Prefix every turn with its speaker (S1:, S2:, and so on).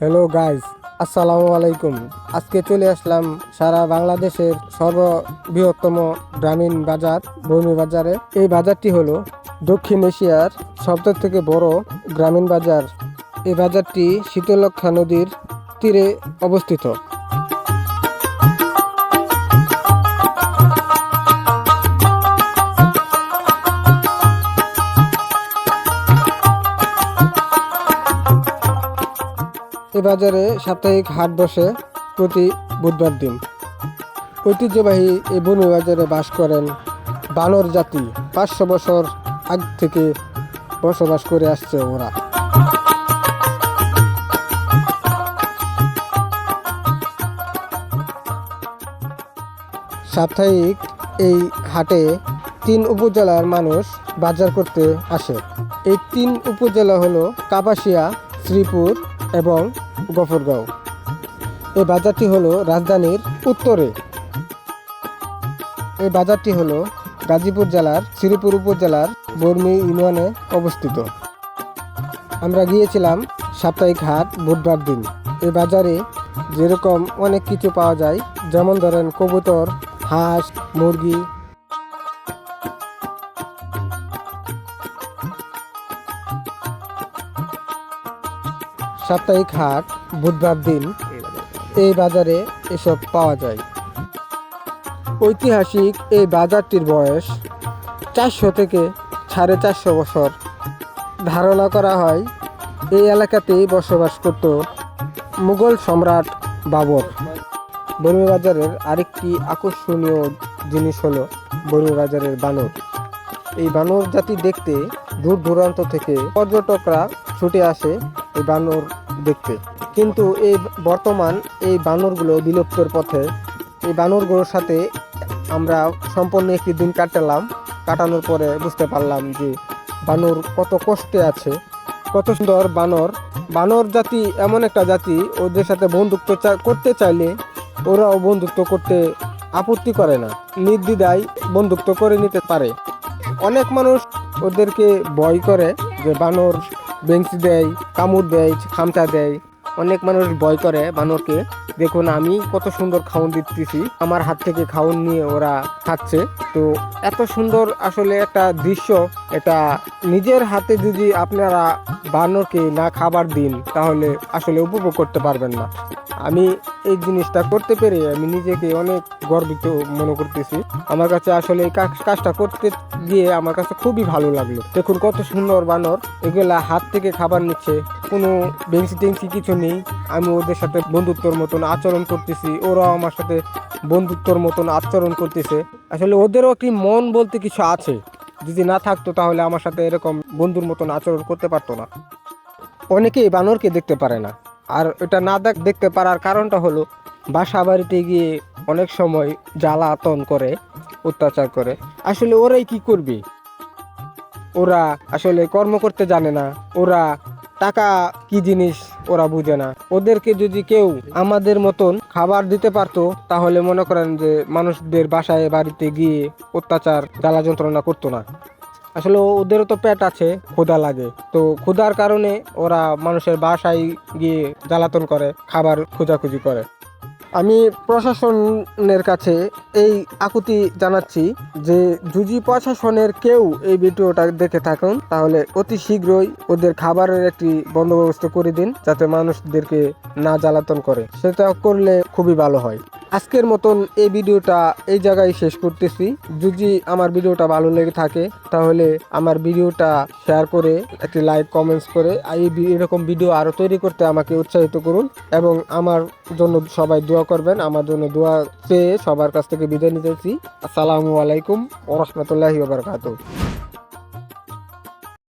S1: Hello guys আসসালামু আলাইকুম আজকে চলে আসলাম সারা বাংলাদেশের সর্ববৃহত্তম গ্রামীণ বাজার, ভূমি বাজারে। এই বাজারটি হল দক্ষিণ এশিয়ার সব থেকে বড় গ্রামীণ বাজার। এই বাজারটি শীতলক্ষা নদীর তীরে অবস্থিত। এই বাজারে সাপ্তাহিক হাট বসে প্রতি বুধবার দিন। ঐতিহ্যবাহী এই বনু বাজারে বাস করেন বানর জাতি। পাঁচশো বছর আগ থেকে বসবাস করে আসছে ওরা। সাপ্তাহিক এই হাটে তিন উপজেলার মানুষ বাজার করতে আসে। এই তিন উপজেলা হলো কাপাসিয়া, শ্রীপুর এবং গফরগাঁও। এই বাজারটি হলো রাজধানীর উত্তরে। এই বাজারটি হলো গাজীপুর জেলার, শ্রীপুর উপজেলার বর্মি ইউনিয়নে অবস্থিত। আমরা গিয়েছিলাম সাপ্তাহিক হাট বুধবার দিন। এই বাজারে যেরকম অনেক কিছু পাওয়া যায়, যেমন ধরেন কবুতর, হাঁস, মুরগি সাপ্তাহিক হাট, বুধবার দিন এই বাজারে এসব পাওয়া যায়। ঐতিহাসিক এই বাজারটির বয়স চারশো থেকে সাড়ে চারশো বছর। ধারণা করা হয়, এই এলাকাতেই বসবাস করত মুঘল সম্রাট বাবর। বর্মি বাজারের আরেকটি আকর্ষণীয় জিনিস হলো বর্মি বাজারের বানর। এই বানর জাতি দেখতে দূর দূরান্ত থেকে পর্যটকরা ছুটে আসে এই বানর দেখতে। কিন্তু এই বর্তমান এই বানরগুলো বিলুপ্তর পথে। এই বানরগুলোর সাথে আমরা সম্পূর্ণ একটি দিন কাটালাম। কাটানোর পরে বুঝতে পারলাম যে বানর কত কষ্টে আছে। কত সুন্দর বানর। বানর জাতি এমন একটা জাতি, ওদের সাথে বন্ধুত্ব করতে চাইলে ওরাও বন্ধুত্ব করতে আপত্তি করে না। নির্দ্বিধায় বন্ধুত্ব করে নিতে পারে। অনেক মানুষ ওদেরকে ভয় করে যে বানর বেঞ্চি দেয়, কামড় দেয়, খামচা দেয়। অনেক মানুষ ভয় করে বানরকে। দেখুন, আমি কত সুন্দর খাউন দিতেছি। আমার হাত থেকে খাউন নিয়ে ওরা খাচ্ছে। তো এত সুন্দর আসলে একটা দৃশ্য, এটা নিজের হাতে যদি আপনারা বানরকে না খাবার দিন, তাহলে আসলে উপভোগ করতে পারবেন না। আমি এই জিনিসটা করতে পেরে আমি নিজেকে অনেক গর্বিত মনে করতেছি। আমার কাছে আসলে এই কাজটা করতে গিয়ে আমার কাছে খুবই ভালো লাগল। দেখুন কত সুন্দর বানর, এগুলা হাত থেকে খাবার নিচ্ছে, কোনো বেঞ্চি টেঞ্চি কিছু নেই। আমি ওদের সাথে বন্ধুত্বর মতন আচরণ করতেছি, ওরাও আমার সাথে বন্ধুত্বর মতন আচরণ করতেছে। আসলে ওদেরও কি মন বলতে কিছু আছে? যদি না থাকতো তাহলে আমার সাথে এরকম বন্ধুর মতন আচরণ করতে পারতো না। অনেকেই বানরকে দেখতে পারে না। আর এটা না দেখ- দেখতে পারার কারণটা হলো বাসা বাড়িতে গিয়ে অনেক সময় জ্বালাতন করে, অত্যাচার করে। আসলে ওরাই কি করবে? ওরা আসলে কর্ম করতে জানে না। ওরা টাকা কি জিনিস ওরা বুঝে না। ওদেরকে যদি কেউ আমাদের মতন খাবার দিতে পারতো, তাহলে মনে করেন যে মানুষদের বাসায়, বাড়িতে গিয়ে অত্যাচার জ্বালা যন্ত্রণা করতো না। আসলে ওদেরও তো পেট আছে, ক্ষুধা লাগে। তো ক্ষুধার কারণে ওরা মানুষের বাসায় গিয়ে জ্বালাতন করে, খাবার খোঁজাখুঁজি করে। আমি প্রশাসনের কাছে এই আকুতি জানাচ্ছি যে, যদি প্রশাসনের কেউ এই ভিডিওটা দেখে থাকুন, তাহলে অতি শীঘ্রই ওদের খাবারের একটি বন্দোবস্ত করে দিন, যাতে মানুষদেরকে না জ্বালাতন করে। সেটা করলে খুবই ভালো হয়। আজকের মতন এই ভিডিওটা এই জায়গায় শেষ করতেছি। যদি আমার ভিডিওটা ভালো লেগে থাকে, তাহলে আমার ভিডিওটা শেয়ার করে একটি লাইক কমেন্টস করে এই এরকম ভিডিও আরও তৈরি করতে আমাকে উৎসাহিত করুন এবং আমার জন্য সবাই দোয়া করবেন। আমার জন্য দোয়া চেয়ে সবার কাছ থেকে বিদায় নিতেছি। আসসালামু আলাইকুম ওরহমতুল্লাহি ওবরকাতুহ